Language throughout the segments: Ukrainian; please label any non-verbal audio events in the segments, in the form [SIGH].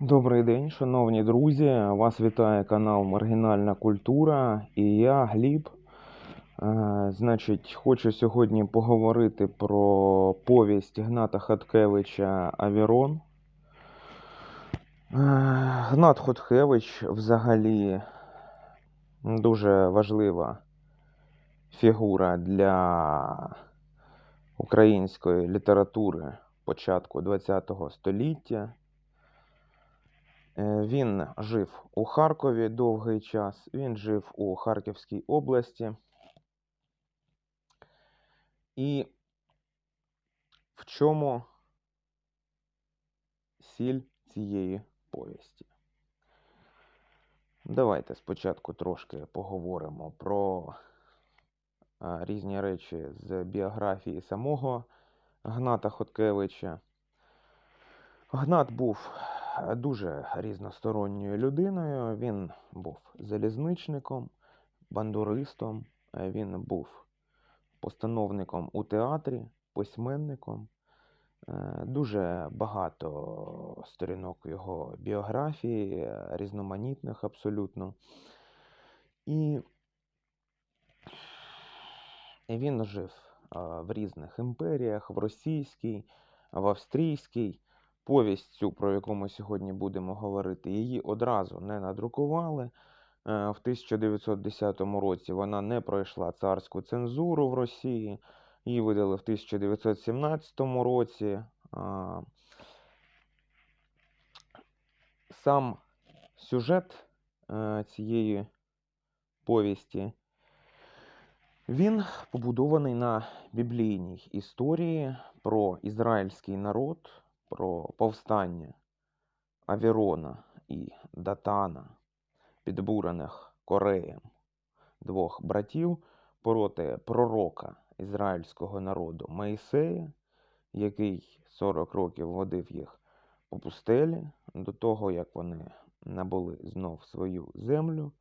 Добрий день, шановні друзі! Вас вітає канал Маргінальна Культура і я, Гліб. Е, Значить, хочу сьогодні поговорити про повість Гната Хаткевича Авірон. Е, Гнат Хоткевич взагалі дуже важлива фігура для української літератури початку ХХ століття. Е, Він жив у Харкові довгий час, він жив у Харківській області. І в чому сіль цієї повісті? Давайте спочатку трошки поговоримо про різні речі з біографії самого Гната Хоткевича. Гнат був е, дуже різносторонньою людиною. Він був залізничником, бандуристом, е, він був постановником у театрі, письменником. Е, Дуже багато сторінок його біографії, е, різноманітних абсолютно. І він жив е, в різних імперіях, в російській, в австрійській. Повість цю, про яку ми сьогодні будемо говорити, її одразу не надрукували. Е, В 1910 році вона не пройшла царську цензуру в Росії. Її видали в 1917 році. Сам сюжет е, цієї повісті він побудований на біблійній історії про ізраїльський народ, про повстання Авірона і Датана, підбурених Кореєм, двох братів проти пророка ізраїльського народу Моїсея, який 40 років водив їх по пустелі до того, як вони набули знов свою землю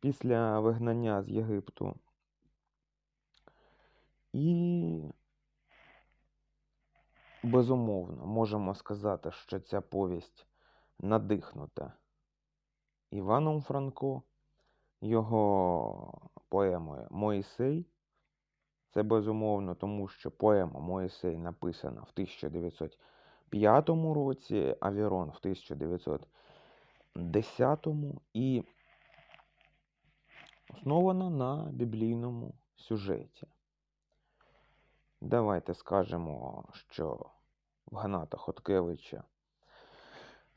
після вигнання з Єгипту. І безумовно можемо сказати, що ця повість надихнута Іваном Франко, його поемою Моїсей. Це безумовно, тому що поема Моїсей написана в 1905 році, Авірон в 1910 і основана на біблійному сюжеті. Давайте скажемо, що в Гната Хоткевича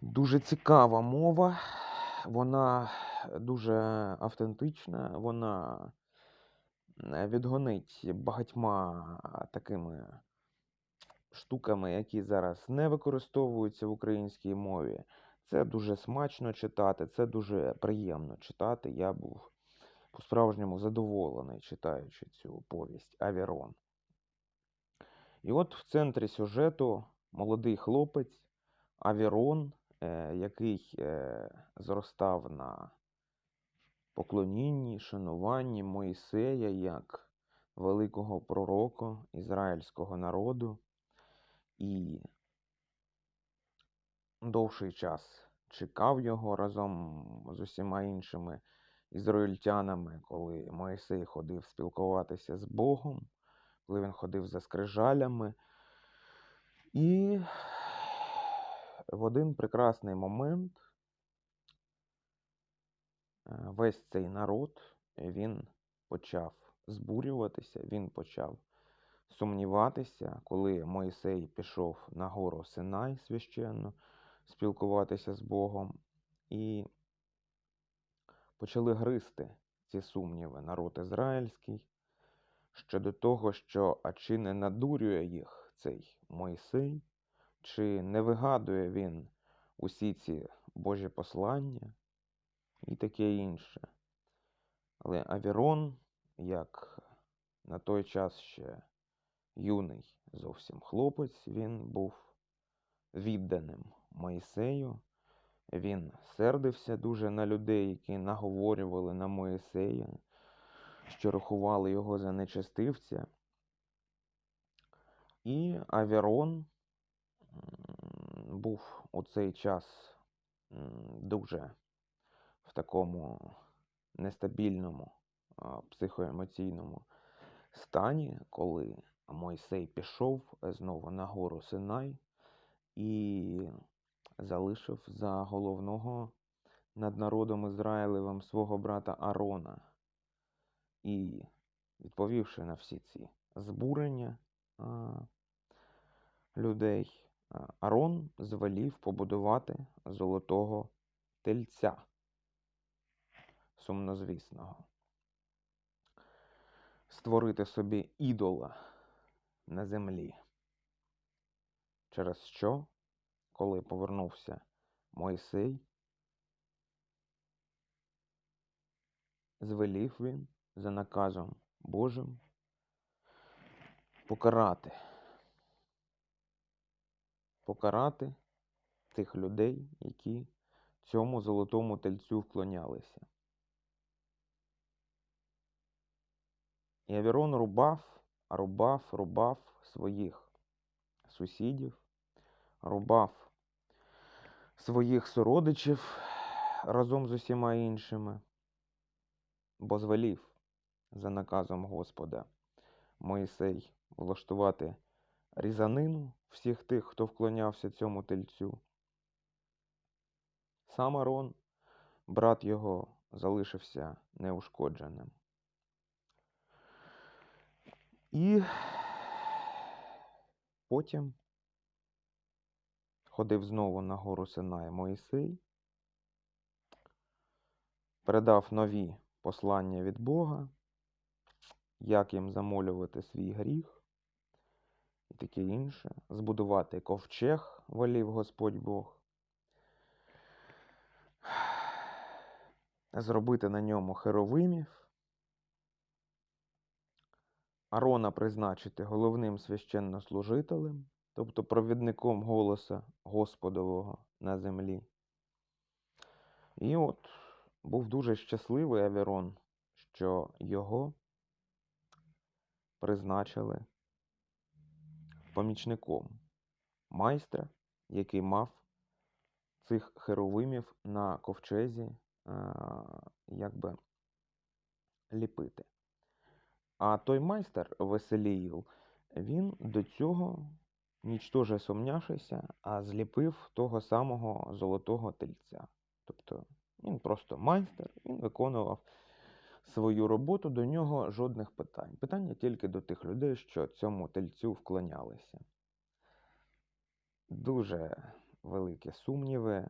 дуже цікава мова, вона дуже автентична, вона е, відгонить багатьма такими штуками, які зараз не використовуються в українській мові. Це дуже смачно читати, це дуже приємно читати. Я був по-справжньому задоволений, читаючи цю повість Авірон. І от в центрі сюжету молодий хлопець Авірон, е, який е, зростав на поклонінні, шануванні Моїсея як великого пророка ізраїльського народу. І довший час чекав його разом з усіма іншими ізраїльтянами, коли Моїсей ходив спілкуватися з Богом коли він ходив за скрижалями. І в один прекрасний момент е, весь цей народ він почав збурюватися, він почав сумніватися, коли Мойсей пішов на гору Синай священно спілкуватися з Богом, і почали гризти ці сумніви народ ізраїльський щодо того, що а чи не надурює їх цей Мойсей, чи не вигадує він усі ці Божі послання і таке інше. Але Авірон, як на той час ще юний зовсім хлопець, він був відданим Моїсею. Він сердився дуже на людей, які наговорювали на Моїсея що рахували його за нечестивця. І Авірон був у цей час дуже в такому нестабільному психоемоційному стані, коли Мойсей пішов знову на гору Синай і залишив за головного над народом Ізраїлевим свого брата Арона. І відповівши на всі ці збурення а, людей, Арон звелів побудувати золотого тельця сумнозвісного, створити собі ідола на землі. Через що, коли повернувся Мойсей, звелів він за наказом Божим покарати, покарати тих людей, які цьому золотому тельцю вклонялися. І Авірон рубав, рубав, рубав своїх сусідів, рубав своїх сородичів разом з усіма іншими, бо звелів за наказом Господа Моїсей влаштувати різанину всіх тих, хто вклонявся цьому тельцю. Сам Арон, брат його, залишився неушкодженим. І потім ходив знову на гору Синай Моїсей, передав нові послання від Бога, як їм замолювати свій гріх і таке інше, збудувати ковчег волів Господь Бог, [SIGHS] зробити на ньому херовимів. Арона призначити головним священнослужителем, тобто провідником голоса Господового на землі. І от був дуже щасливий Авірон, що його призначили помічником майстра, який мав цих херовимів на ковчезі якби ліпити. А той майстер Веселіїл, він до цього, нічтоже сумнявшися, а зліпив того самого золотого тельця. Тобто він просто майстер, він виконував свою роботу, до нього жодних питань. Питання тільки до тих людей, що цьому тельцю вклонялися. Дуже великі сумніви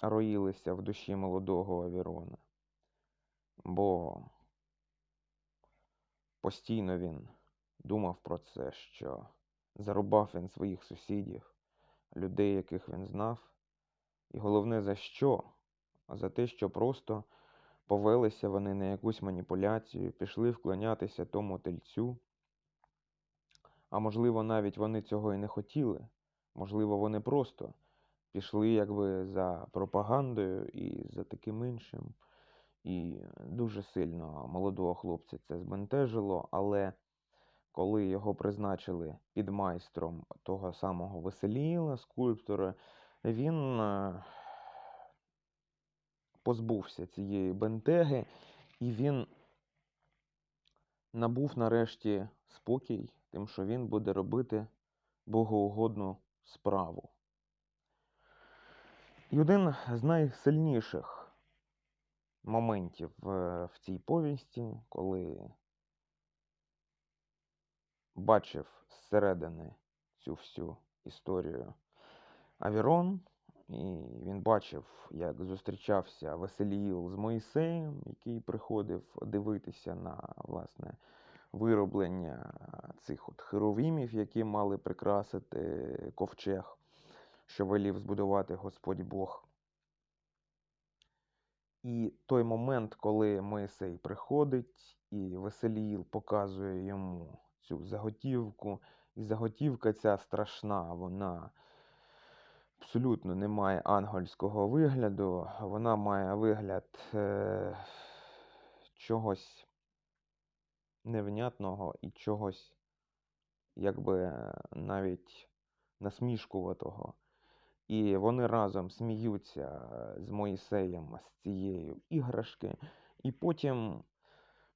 роїлися в душі молодого Авірона, бо Постійно він думав про це, що зарубав він своїх сусідів, людей, яких він знав. І головне за що? За те, що просто повелися вони на якусь маніпуляцію, пішли вклонятися тому тельцю. А можливо, навіть вони цього і не хотіли. Можливо, вони просто пішли якби за пропагандою і за таким іншим. І дуже сильно молодого хлопця це збентежило, але коли його призначили під майстром того самого Веселіла, скульптора, він е, позбувся цієї бентеги, і він набув нарешті спокій, тим, що він буде робити богоугодну справу. І один з найсильніших моментів в, в цій повісті, коли бачив зсередини цю всю історію Авірон, і він бачив, як зустрічався Василіїл з Моїсеєм, який приходив дивитися на власне вироблення цих от херовімів, які мали прикрасити ковчег, що велів збудувати Господь Бог. І той момент, коли Моїсей приходить, і Веселіїл показує йому цю заготівку, і заготівка ця страшна, вона абсолютно не має ангельського вигляду, вона має вигляд е- чогось невнятного і чогось, якби навіть насмішкуватого. І вони разом сміються з Моїсеєм з цією іграшки, і потім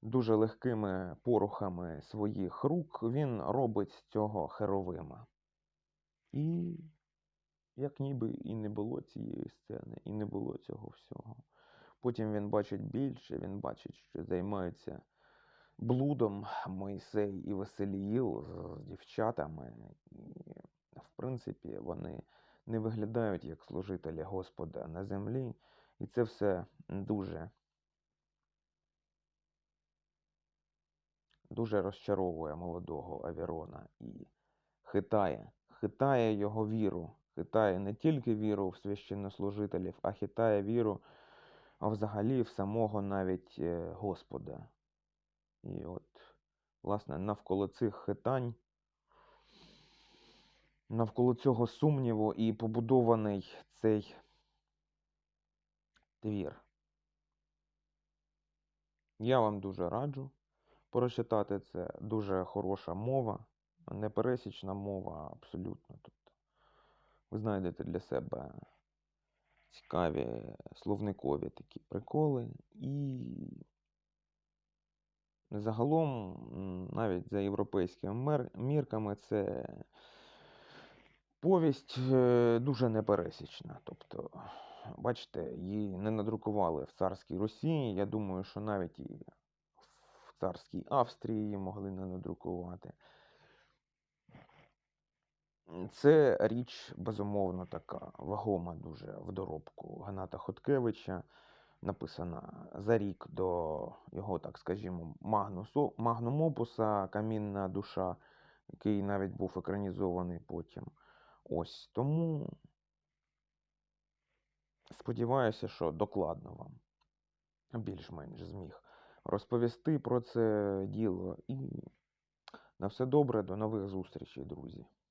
дуже легкими порухами своїх рук він робить з цього херовима. І як ніби і не було цієї сцени, і не було цього всього. Потім він бачить більше, він бачить, що займаються блудом Мойсей і Веселіїл з, з дівчатами. І, в принципі, вони не виглядають як служителі Господа на землі. І це все дуже, дуже розчаровує молодого Авірона і хитає, хитає його віру, хитає не тільки віру в священнослужителів, а хитає віру взагалі в самого навіть е, Господа. І от, власне, навколо цих хитань, навколо цього сумніву і побудований цей твір. Я вам дуже раджу прочитати це. Дуже хороша мова, непересічна мова абсолютно. Ви знайдете для себе цікаві словникові такі приколи. І загалом, навіть за європейськими мірками, це повість е, дуже непересічна. Тобто, бачите, її не надрукували в царській Росії. Я думаю, що навіть і в царській Австрії її могли не надрукувати. Це річ, безумовно, така вагома дуже в доробку Гната Хоткевича, написана за рік до його, так скажімо, магнусу, магнум опуса Камінна душа, який навіть був екранізований потім. Ось тому сподіваюся, що докладно вам більш-менш зміг розповісти про це діло. І на все добре, до нових зустрічей, друзі.